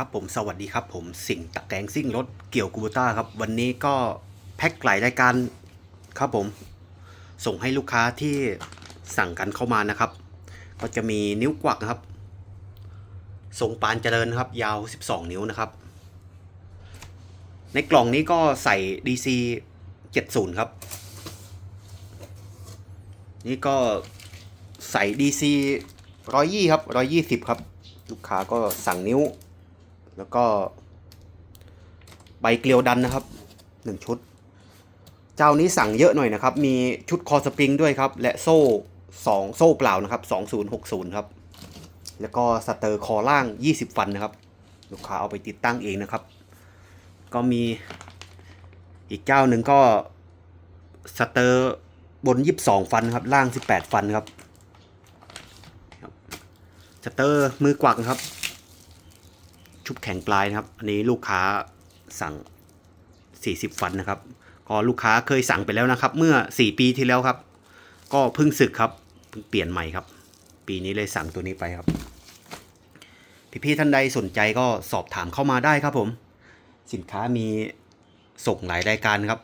ครับผมสวัสดีครับผมสิ่งตะแกงซิ่งรถเกี่ยวกูบูต้าครับ วันนี้ก็แพ็คหลายรายการครับผม ส่งให้ลูกค้าที่สั่งกันเข้ามานะครับ ก็จะมีนิ้วกวักนะครับทรงปานเจริญครับ ยาว 12 นิ้วนะครับ ในกล่องนี้ก็ใส่ DC 70 ครับ นี่ก็ใส่ DC 120 ครับ 120 ครับ ลูกค้าก็สั่งนิ้ว แล้วก็ใบเกลียวดันนะครับหนึ่งชุด เจ้านี้สั่งเยอะหน่อยนะครับ มีชุดคอสปริงด้วยครับ และโซ่สองโซ่เปล่านะครับ 2060 ครับ แล้วก็สเตอร์คอล่าง 20 ฟันนะครับ ลูกค้าเอาไปติดตั้งเองนะครับ ก็มีอีกเจ้าหนึ่งก็สเตอร์บน 22 ฟันครับ ล่าง 18 ฟันครับครับสเตอร์มือกวักครับ ชุบแข็งปลายนะครับ อันนี้ลูกค้าสั่ง 40 ฟันนะครับ ก็ลูกค้าเคยสั่งไปแล้วนะครับ เมื่อ 4 ปีที่แล้วครับ ก็เพิ่งสึกครับเพิ่งเปลี่ยนใหม่ครับ ปีนี้เลยสั่งตัวนี้ไปครับ พี่ๆท่านใดสนใจก็สอบถามเข้ามาได้ครับผม สินค้ามีส่งหลายรายการครับ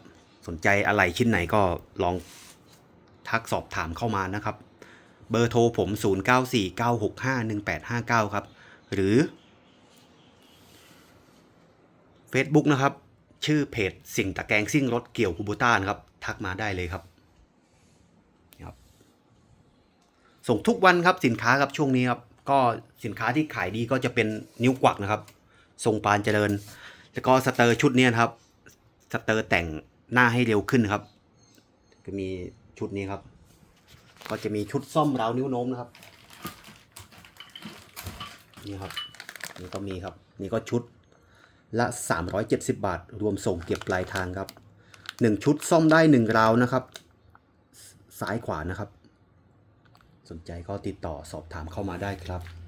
สนใจอะไรชิ้นไหนก็ลองทักสอบถามเข้ามานะครับ เบอร์โทรผม 0949651859 ครับ หรือ Facebook นะครับ ชื่อเพจสิ่งตะแกรงซิ่งรถเกี่ยวคูบูต้านะครับ ทักมาได้เลยครับครับ ส่งทุกวันครับสินค้าครับช่วงนี้ครับ ก็สินค้าที่ขายดีก็จะเป็นนิ้วกวักนะครับ ทรงปานเจริญ แล้วก็สเตอร์ชุดนี้นครับ สเตอร์แต่งหน้าให้เร็วขึ้นครับ ก็มีชุดนี้ครับ ก็จะมีชุดซ่อมราวนิ้วโน้มนะครับ นี่ครับ นี่ก็มีครับ นี่ก็ชุด ละ 370 บาท รวมส่งเก็บปลายทางครับ 1 ชุดซ่อมได้ 1 ราวนะครับ ซ้ายขวานะครับ สนใจก็ติดต่อสอบถามเข้ามาได้ครับ